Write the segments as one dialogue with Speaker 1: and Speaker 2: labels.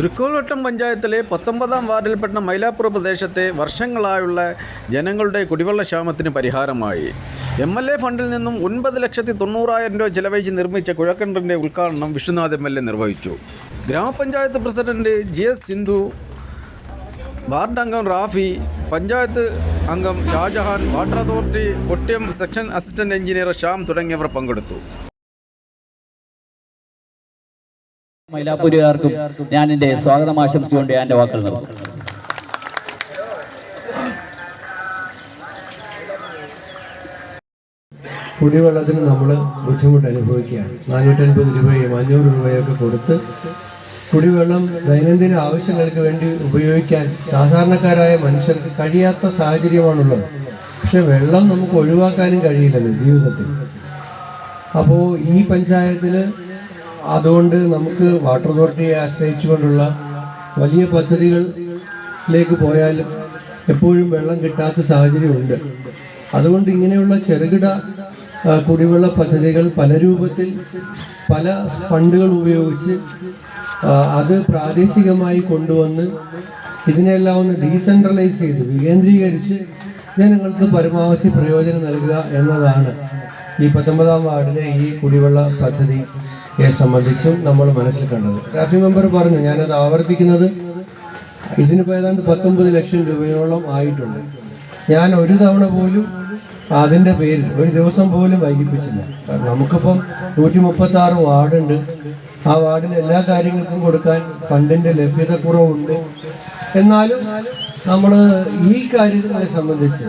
Speaker 1: തൃക്കോൽവട്ടം പഞ്ചായത്തിലെ പത്തൊമ്പതാം വാർഡിൽപ്പെട്ട മൈലാപ്പുറ പ്രദേശത്തെ വർഷങ്ങളായുള്ള ജനങ്ങളുടെ കുടിവെള്ള ക്ഷാമത്തിന് പരിഹാരമായി. എം എൽ എ ഫണ്ടിൽ നിന്നും ഒൻപത് ലക്ഷത്തി തൊണ്ണൂറായിരം രൂപ ചെലവഴിച്ച് നിർമ്മിച്ച കുഴക്കണ്ടറിന്റെ ഉദ്ഘാടനം വിഷ്ണുനാഥ് എം എൽ എ നിർവഹിച്ചു. ഗ്രാമപഞ്ചായത്ത് president G S Sindhu ward അംഗം റാഫി പഞ്ചായത്ത് അംഗം Shajahan water authority Kottiyam section assistant engineer Shyam തുടങ്ങിയവർ പങ്കെടുത്തു.
Speaker 2: മൈലാപ്പൂരുകാർക്കും ഞാൻ എന്റെ സ്വാഗതം ആശംസിച്ചുകൊണ്ട് ഞാൻ എന്റെ വാക്കുകൾ നിർത്തുന്നു
Speaker 3: കുടിവെള്ളത്തിന് നമ്മൾ ബുദ്ധിമുട്ട് അനുഭവിക്കുകയാണ്. നാനൂറ്റൻപത് രൂപയും അഞ്ഞൂറ് രൂപയൊക്കെ കൊടുത്ത് കുടിവെള്ളം ദൈനംദിന ആവശ്യങ്ങൾക്ക് വേണ്ടി ഉപയോഗിക്കാൻ സാധാരണക്കാരായ മനുഷ്യർക്ക് കഴിയാത്ത സാഹചര്യമാണുള്ളത്. പക്ഷെ വെള്ളം നമുക്ക് ഒഴിവാക്കാനും കഴിയില്ലല്ലോ ജീവിതത്തിൽ. അപ്പോൾ ഈ പഞ്ചായത്തിൽ അതുകൊണ്ട് നമുക്ക് വാട്ടർ അതോറിറ്റിയെ ആശ്രയിച്ചുകൊണ്ടുള്ള വലിയ പദ്ധതികളിലേക്ക് പോയാലും എപ്പോഴും വെള്ളം കിട്ടാത്ത സാഹചര്യമുണ്ട്. അതുകൊണ്ട് ഇങ്ങനെയുള്ള ചെറുകിട കുടിവെള്ള പദ്ധതികൾ പല രൂപത്തിൽ പല ഫണ്ടുകൾ ഉപയോഗിച്ച് അത് പ്രാദേശികമായി കൊണ്ടുവന്ന് ഇതിനെല്ലാം ഒന്ന് ഡീസെൻട്രലൈസ് ചെയ്ത് വികേന്ദ്രീകരിച്ച് ജനങ്ങൾക്ക് പരമാവധി പ്രയോജനം നൽകുക എന്നതാണ്. ഈ പത്തൊമ്പതാം വാർഡിലെ ഈ കുടിവെള്ള പദ്ധതിയെ സംബന്ധിച്ചും നമ്മൾ മനസ്സിൽ കണ്ടത്. ട്രാഫി മെമ്പർ പറഞ്ഞു ഞാനത് ആവർത്തിക്കുന്നത് ഇതിനിപ്പോൾ ഏതാണ്ട് പത്തൊമ്പത് ലക്ഷം രൂപയോളം ആയിട്ടുണ്ട്. ഞാൻ ഒരു തവണ പോലും അതിന്റെ പേരിൽ ഒരു ദിവസം പോലും വൈകിപ്പിച്ചില്ല. കാരണം നമുക്കിപ്പം നൂറ്റി മുപ്പത്തി ആറ് വാർഡുണ്ട്. ആ വാർഡിൽ എല്ലാ കാര്യങ്ങൾക്കും കൊടുക്കാൻ ഫണ്ടിന്റെ ലഭ്യത കുറവുണ്ട് എന്നാലും നമ്മൾ ഈ കാര്യങ്ങളെ സംബന്ധിച്ച്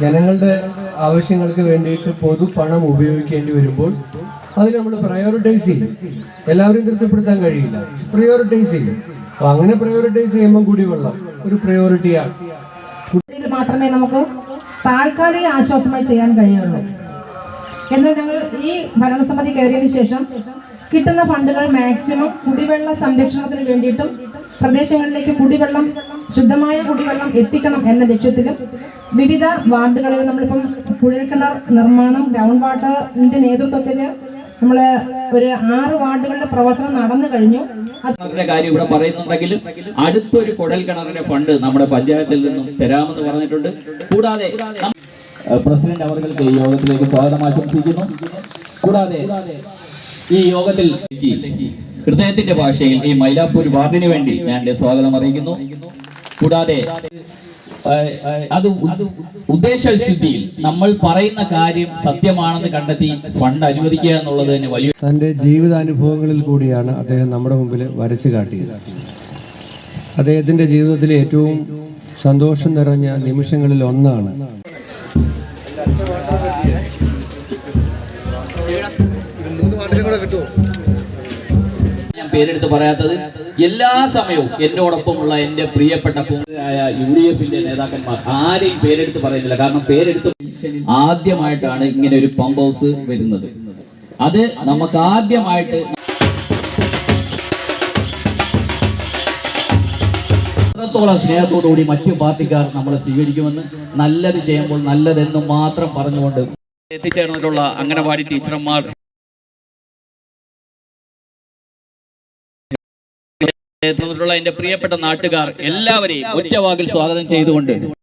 Speaker 3: ജനങ്ങളുടെ ആവശ്യങ്ങൾക്ക് വേണ്ടിയിട്ട് പൊതു പണം ഉപയോഗിക്കേണ്ടി വരുമ്പോൾ അത് നമ്മൾ പ്രയോറിറ്റൈസ് ചെയ്യും. എല്ലാവരും തൃപ്തിപ്പെടുത്താൻ കഴിയില്ല. പ്രയോറിറ്റൈസ് ചെയ്യും. അപ്പൊ അങ്ങനെ പ്രയോറിറ്റൈസ് ചെയ്യുമ്പോൾ കുടിവെള്ളം ഒരു പ്രയോറിറ്റിയാണ്
Speaker 4: മാത്രമേ നമുക്ക് താൽക്കാലിക ആശ്വാസമായി ചെയ്യാൻ കഴിയുള്ളൂ. എന്നാൽ ഞങ്ങൾ ഈ ഭരണസമിതി കയറിയതിനു ശേഷം കിട്ടുന്ന ഫണ്ടുകൾ മാക്സിമം കുടിവെള്ള സംരക്ഷണത്തിന് വേണ്ടിയിട്ടും പ്രദേശങ്ങളിലേക്ക് കുടിവെള്ളം ശുദ്ധമായ കുടിവെള്ളം എത്തിക്കണം എന്ന ലക്ഷ്യത്തിലും വിവിധ വാർഡുകളിൽ നമ്മളിപ്പം കുഴൽക്കിണർ നിർമ്മാണം ഗ്രൗണ്ട് വാട്ടറിന്റെ നേതൃത്വത്തിൽ നമ്മൾ ഒരു ആറ് വാർഡുകളുടെ പ്രവർത്തനം നടന്നു കഴിഞ്ഞു.
Speaker 2: കാര്യം ഇവിടെ പറയുന്നുണ്ടെങ്കിലും അടുത്തൊരു കുഴൽ കിണറിന്റെ ഫണ്ട് നമ്മുടെ പഞ്ചായത്തിൽ നിന്നും തരാമെന്ന് പറഞ്ഞിട്ടുണ്ട്. കൂടാതെ പ്രസിഡന്റ് അവർക്ക് ഈ യോഗത്തിലേക്ക് സ്വാഗതം ആശംസിക്കുന്നു. കൂടാതെ ഈ യോഗത്തിൽ ഹൃദയത്തിന്റെ ഭാഷയിൽ ഈ മൈലാപ്പൂർ വാർഡിന് വേണ്ടി ഞാൻ സ്വാഗതം അറിയിക്കുന്നു. കൂടാതെ അത് ഉദ്ദേശശുദ്ധിയിൽ നമ്മൾ പറയുന്ന കാര്യം സത്യമാണെന്ന് കണ്ടെത്തി ഫണ്ട് അനുവദിക്കുക എന്നുള്ളത് തന്നെ വലിയ
Speaker 3: തന്റെ ജീവിതാനുഭവങ്ങളിൽ കൂടിയാണ് അദ്ദേഹം നമ്മുടെ മുമ്പിൽ വരച്ചു കാട്ടിയത്. അദ്ദേഹത്തിന്റെ ജീവിതത്തിലെ ഏറ്റവും സന്തോഷം നിറഞ്ഞ നിമിഷങ്ങളിൽ ഒന്നാണ്.
Speaker 2: ഞാൻ പേരെടുത്ത് പറയാത്തത് എല്ലാ സമയവും എന്നോടൊപ്പമുള്ള എന്റെ പ്രിയപ്പെട്ട ആയ യു ഡി എഫിന്റെ നേതാക്കന്മാർ ആരെയും പേരെടുത്ത് പറയുന്നില്ല. കാരണം പേരെടുത്ത് ആദ്യമായിട്ടാണ് ഇങ്ങനെ ഒരു പമ്പ് ഹൗസ് വരുന്നത്. അത് നമുക്ക് ആദ്യമായിട്ട് സ്നേഹത്തോടുകൂടി മറ്റു പാർട്ടിക്കാർ നമ്മളെ സ്വീകരിക്കുമെന്ന് നല്ലത് ചെയ്യുമ്പോൾ നല്ലതെന്ന് മാത്രം പറഞ്ഞുകൊണ്ട് എത്തിച്ചേർന്നിട്ടുള്ള അംഗനവാടി ടീച്ചർമാർ എന്റെ പ്രിയപ്പെട്ട നാട്ടുകാർ എല്ലാവരെയും ഒറ്റവാക്കിൽ സ്വാഗതം ചെയ്തുകൊണ്ട്